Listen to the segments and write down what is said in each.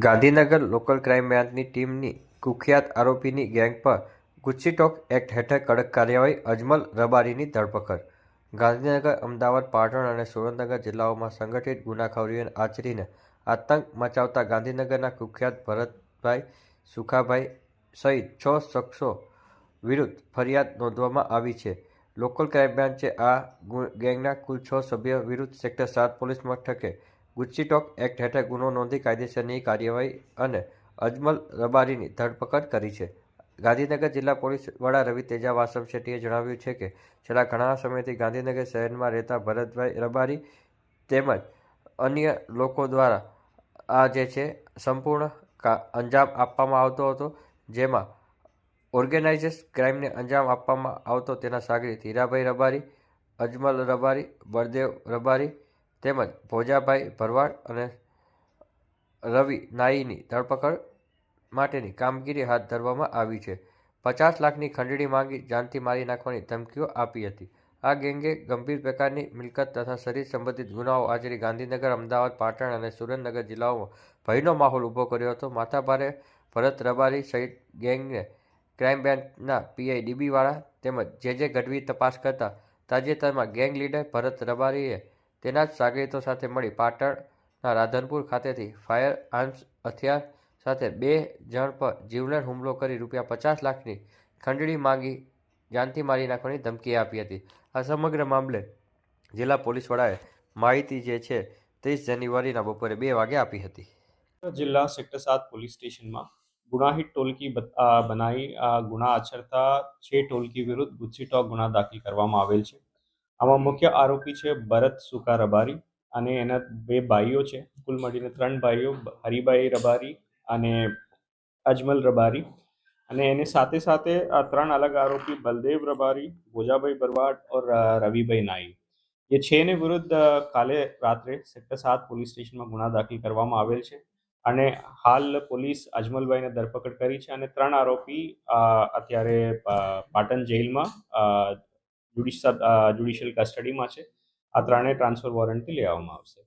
Gandhinagar local crime બ્રાન્ચની ટીમની કુખ્યાત આરોપીની ગેંગ પર ગુચ્છીટોક એક્ટ હેઠળ કડક કાર્યવાહી, અજમલ રબારીની ધરપકડ. ગાંધીનગર, અમદાવાદ, પાટણ અને સુરેન્દ્રનગર જિલ્લાઓમાં સંગઠિત ગુનાખોરીઓને આચરીને આતંક મચાવતા ગાંધીનગરના કુખ્યાત ભરતભાઈ સુખાભાઈ સહિત છ શખ્સો વિરુદ્ધ ફરિયાદ નોંધવામાં આવી છે. લોકલ ક્રાઇમ બ્રાન્ચે આ ગેંગના કુલ છ સભ્યો વિરુદ્ધ સેક્ટર સાત પોલીસ મથકે ગુસ્સીટોક એક્ટ હેઠળ ગુનો નોંધી કાયદેસરની કાર્યવાહી અને અજમલ રબારીની ધરપકડ કરી છે. ગાંધીનગર જિલ્લા પોલીસ વડા રવિ તેજા વાસમ શેટ્ટીએ જણાવ્યું છે કે, છેલ્લા ઘણા સમયથી ગાંધીનગર શહેરમાં રહેતા ભરતભાઈ રબારી તેમજ અન્ય લોકો દ્વારા આ જે છે, સંપૂર્ણ અંજામ આપવામાં આવતો હતો, જેમાં ઓર્ગેનાઇઝેસ ક્રાઇમને અંજામ આપવામાં આવતો તેના સાગરીત હીરાભાઈ રબારી, અજમલ રબારી, બળદેવ રબારી તેમજ ભોજાભાઈ ભરવાડ અને રવિ નાઈની ધરપકડ માટેની કામગીરી હાથ ધરવામાં આવી છે. પચાસ લાખની ખંડણી માંગી જાનથી મારી નાખવાની ધમકીઓ આપી હતી. આ ગેંગે ગંભીર પ્રકારની મિલકત તથા શરીર સંબંધિત ગુનાઓ આચરી ગાંધીનગર, અમદાવાદ, પાટણ અને સુરેન્દ્રનગર જિલ્લાઓમાં ભયનો માહોલ ઊભો કર્યો હતો. માથાભારે ભરત રબારી સહિત ગેંગને ક્રાઇમ બ્રાન્ચના પીઆઈ ડીબીવાળા તેમજ જે જે ગઢવી તપાસ કરતા તાજેતરમાં ગેંગ લીડર ભરત રબારીએ તેના જ સાગરીતો સાથે મળી પાટણના રાધનપુર ખાતેથી ફાયર આર્મ્સ હથિયાર સાથે બે જણ પર જીવલેણ હુમલો કરી રૂપિયા પચાસ લાખની ખંડણી માંગી, જાનથી મારી નાખવાની ધમકી આપી હતી. આ સમગ્ર મામલે જિલ્લા પોલીસ વડાએ માહિતી જે છે ત્રીસ જાન્યુઆરીના બપોરે બે વાગે આપી હતી. જિલ્લા સેક્ટર સાત પોલીસ સ્ટેશનમાં ગુનાહિત ટોલકી બનાવી ગુના આચરતા છ ટોલકી વિરુદ્ધ ગુસ્સીટોક ગુના દાખલ કરવામાં આવેલ છે. આમાં મુખ્ય આરોપી છે ભરત સુકા રબારી અને એના બે ભાઈઓ છે. કુલ મળીને ત્રણ ભાઈઓ હરિભાઈ રબારી અને અજમલ રબારી. અને એની સાથે સાથે આ ત્રણ અલગ આરોપી બલદેવ રબારી, ભોજાભાઈ બરવાડ ઓર રવિભાઈ નાઈ એ છને વિરુદ્ધ કાલે રાત્રે સેક્ટર સાત પોલીસ સ્ટેશનમાં ગુના દાખલ કરવામાં આવેલ છે. અને હાલ પોલીસ અજમલભાઈને ધરપકડ કરી છે અને ત્રણ આરોપી અત્યારે પાટણ જેલમાં જ્યુડિશિયલ કસ્ટડીમાં છે. આ ત્રણેય ટ્રાન્સફર વોરંટથી લેવામાં આવશે.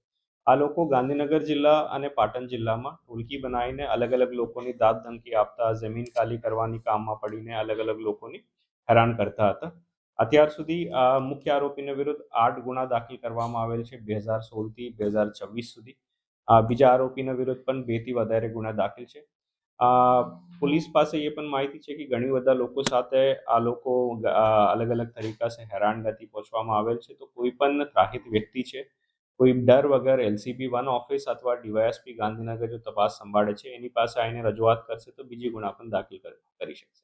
આ લોકો ગાંધીનગર જિલ્લા અને પાટણ જિલ્લામાં ટોલકી બનાવીને અલગ અલગ લોકોની દાદ ધમકી આપતા, જમીન ખાલી કરવાની કામમાં પડીને અલગ અલગ લોકોની હેરાન કરતા હતા. અત્યાર સુધી મુખ્ય આરોપીને વિરુદ્ધ આઠ ગુના દાખલ કરવામાં આવેલ છે, બે હજાર સોળથી બે હજાર છવ્વીસ સુધી. આ બીજા આરોપીના વિરુદ્ધ પણ બેથી વધારે ગુના દાખલ છે. પોલીસ પાસે એ પણ માહિતી છે કે ઘણી બધા લોકો સાથે આ લોકો અલગ અલગ તરીકા સે હેરાનગતિ પહોંચવામાં આવેલ છે. તો કોઈ પણ ત્રાહિત વ્યક્તિ છે, કોઈ ડર વગર એલસીબી વન ઓફિસ અથવા ડીવાયએસપી ગાંધીનગર જો તપાસ સંભાળે છે, એની પાસે આવીને રજૂઆત કરશે તો બીજી ગુના પણ દાખલ કરી શકશે.